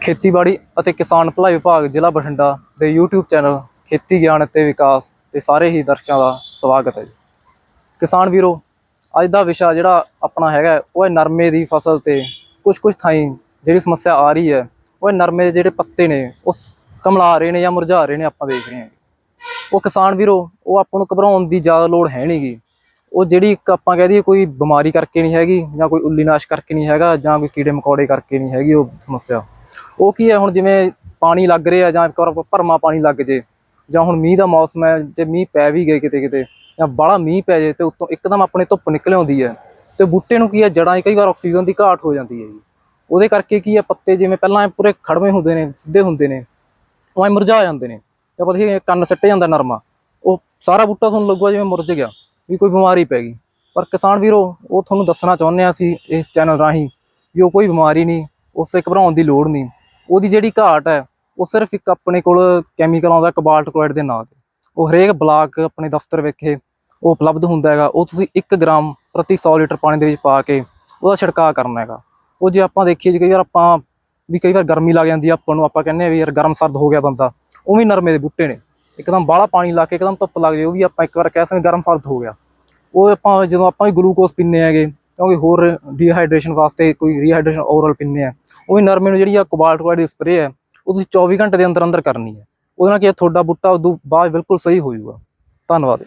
ਖੇਤੀਬਾੜੀ ਅਤੇ ਕਿਸਾਨ ਭਲਾਈ ਵਿਭਾਗ ਜ਼ਿਲ੍ਹਾ ਬਠਿੰਡਾ ਦੇ YouTube ਚੈਨਲ ਖੇਤੀ ਗਿਆਨ ਅਤੇ ਵਿਕਾਸ ਤੇ ਸਾਰੇ ਹੀ ਦਰਸ਼ਕਾਂ ਦਾ ਸਵਾਗਤ ਹੈ ਜੀ। ਕਿਸਾਨ ਵੀਰੋ, ਅੱਜ ਦਾ ਵਿਸ਼ਾ ਜਿਹੜਾ ਆਪਣਾ ਹੈਗਾ ਉਹ ਹੈ ਨਰਮੇ ਦੀ ਫਸਲ ਤੇ ਕੁਝ ਕੁਝ ਥਾਈਂ ਜਿਹੜੀ ਸਮੱਸਿਆ ਆ ਰਹੀ ਹੈ, ਉਹ ਹੈ ਨਰਮੇ ਦੇ ਜਿਹੜੇ ਪੱਤੇ ਨੇ, ਉਹ ਸ- ਕਮਲਾ ਰਹੇ ਨੇ ਜਾਂ ਮੁਰਝਾ ਰਹੇ ਨੇ ਆਪਾਂ ਦੇਖ ਰਹੇ ਹਾਂ ਉਹ ਕਿਸਾਨ ਵੀਰੋ, ਉਹ ਆਪਾਂ ਨੂੰ ਘਬਰਾਉਣ ਦੀ ਜ਼ਿਆਦਾ ਲੋੜ ਹੈ ਨਹੀਂਗੀ ਉਹ ਜਿਹੜੀ ਇੱਕ ਆਪਾਂ ਕਹਿ ਦਈਏ ਕੋਈ ਬਿਮਾਰੀ ਕਰਕੇ ਨਹੀਂ ਹੈਗੀ ਜਾਂ ਕੋਈ ਉੱਲੀਨਾਸ਼ ਕਰਕੇ ਨਹੀਂ ਹੈਗਾ ਜਾਂ ਕੋਈ ਕੀੜੇ ਮਕੌੜੇ ਕਰਕੇ ਨਹੀਂ ਹੈਗੀ ਉਹ ਸਮੱਸਿਆ। ਉਹ ਕੀ ਹੈ ਹੁਣ ਜਿਵੇਂ ਪਾਣੀ ਲੱਗ ਰਿਹਾ ਜਾਂ ਇੱਕ ਵਾਰ ਭਰਮਾ ਪਾਣੀ ਲੱਗ ਜੇ, ਜਾਂ ਹੁਣ ਮੀਂਹ ਦਾ ਮੌਸਮ ਹੈ, ਜੇ ਮੀਂਹ ਪੈ ਵੀ ਗਏ ਕਿਤੇ ਕਿਤੇ, ਜਾਂ ਬਾਹਲਾ ਮੀਂਹ ਪੈ ਜੇ ਤੇ ਉੱਤੋਂ ਇੱਕਦਮ ਆਪਣੇ ਧੁੱਪ ਨਿਕਲ ਆਉਂਦੀ ਹੈ, ਤੇ ਬੂਟੇ ਨੂੰ ਕੀ ਹੈ ਜੜਾਂ ਕਈ ਵਾਰ ਆਕਸੀਜਨ ਦੀ ਘਾਟ ਹੋ ਜਾਂਦੀ ਹੈ ਜੀ। ਉਹਦੇ ਕਰਕੇ ਕੀ ਹੈ, ਪੱਤੇ ਜਿਵੇਂ ਪਹਿਲਾਂ ਪੂਰੇ ਖੜਵੇਂ ਹੁੰਦੇ ਨੇ, ਸਿੱਧੇ ਹੁੰਦੇ ਨੇ ਉਹ ਐਂ ਮੁਰਝਾ ਜਾਂਦੇ ਨੇ, ਤੇ ਪਤਾ ਕੀ ਕੰਨ ਸਿੱਟ ਜਾਂਦਾ ਨਰਮਾ, ਉਹ ਸਾਰਾ ਬੂਟਾ ਤੁਹਾਨੂੰ ਲੱਗੂਗਾ ਜਿਵੇਂ ਮੁਰਝ ਗਿਆ, ਵੀ ਕੋਈ ਬਿਮਾਰੀ ਪੈ ਗਈ। ਪਰ ਕਿਸਾਨ ਵੀਰੋ, ਉਹ ਤੁਹਾਨੂੰ ਦੱਸਣਾ ਚਾਹੁੰਦੇ ਆ ਅਸੀਂ ਇਸ ਚੈਨਲ ਰਾਹੀਂ ਵੀ ਉਹ ਕੋਈ ਬਿਮਾਰੀ ਨਹੀਂ, ਉਸੇ ਘਬਰਾਉਣ ਦੀ ਲੋੜ ਨਹੀਂ। ਉਹਦੀ ਜਿਹੜੀ ਘਾਟ ਹੈ, ਉਹ ਸਿਰਫ ਇੱਕ ਆਪਣੇ ਕੋਲ ਕੈਮੀਕਲ ਆਉਂਦਾ ਕਬਾਲਟ ਕਲੋਰਾਈਡ ਦੇ ਨਾਂ ਤੇ। ਉਹ ਹਰੇਕ ਬਲਾਕ ਆਪਣੇ ਦਫ਼ਤਰ ਵਿਖੇ ਉਹ ਉਪਲਬਧ ਹੁੰਦਾ ਹੈਗਾ। ਉਹ ਤੁਸੀਂ 1 ਗ੍ਰਾਮ ਪ੍ਰਤੀ 100 ਲੀਟਰ ਪਾਣੀ ਦੇ ਵਿੱਚ ਪਾ ਕੇ ਉਹਦਾ ਛਿੜਕਾਅ ਕਰਨਾ ਹੈਗਾ। ਉਹ ਜੇ ਆਪਾਂ ਦੇਖੀਏ ਜੇ, ਕਈ ਵਾਰ ਆਪਾਂ ਵੀ ਕਈ ਵਾਰ ਗਰਮੀ ਲੱਗ ਜਾਂਦੀ ਆ ਆਪਾਂ ਨੂੰ, ਆਪਾਂ ਕਹਿੰਦੇ ਆ ਵੀ ਯਾਰ ਗਰਮ ਸਰਦ ਹੋ ਗਿਆ ਬੰਦਾ, ਉਹ ਵੀ ਨਰਮੇ ਦੇ ਬੂਟੇ ਨੇ। ਇੱਕਦਮ ਬਾਹਲਾ ਪਾਣੀ ਲਾ ਕੇ ਇੱਕਦਮ ਧੁੱਪ ਲੱਗ ਜੇ ਉਹ ਵੀ ਆਪਾਂ ਇੱਕ ਵਾਰ ਕਹਿ ਸਕਦੇ ਗਰਮ ਸਰਦ ਹੋ ਗਿਆ। ਉਹ ਆਪਾਂ ਜਦੋਂ ਆਪਾਂ ਵੀ ਗਲੂਕੋਜ਼ ਪੀਂਦੇ ਹੈਗੇ ਕਿਉਂਕਿ ਹੋਰ ਡੀਹਾਈਡਰੇਸ਼ਨ ਵਾਸਤੇ ਕੋਈ ਰੀਹਾਈਡਰੇਸ਼ਨ ਓਵਰਆਲ ਪੀਂਦੇ ਆ। ਉਹ ਵੀ ਨਰਮੇ ਨੂੰ ਜਿਹੜੀ ਆ ਕੋਬਾਲਟ ਕਲੋਰਾਈਡ ਦੀ ਸਪਰੇਅ ਹੈ ਉਹ ਤੁਸੀਂ 24 ਘੰਟੇ ਦੇ ਅੰਦਰ ਅੰਦਰ ਕਰਨੀ ਹੈ ਉਹਦੇ ਨਾਲ ਕੀ ਤੁਹਾਡਾ ਬੂਟਾ ਉਦੋਂ ਬਾਅਦ ਬਿਲਕੁਲ ਸਹੀ ਹੋ ਜਾਊਗਾ ਧੰਨਵਾਦ।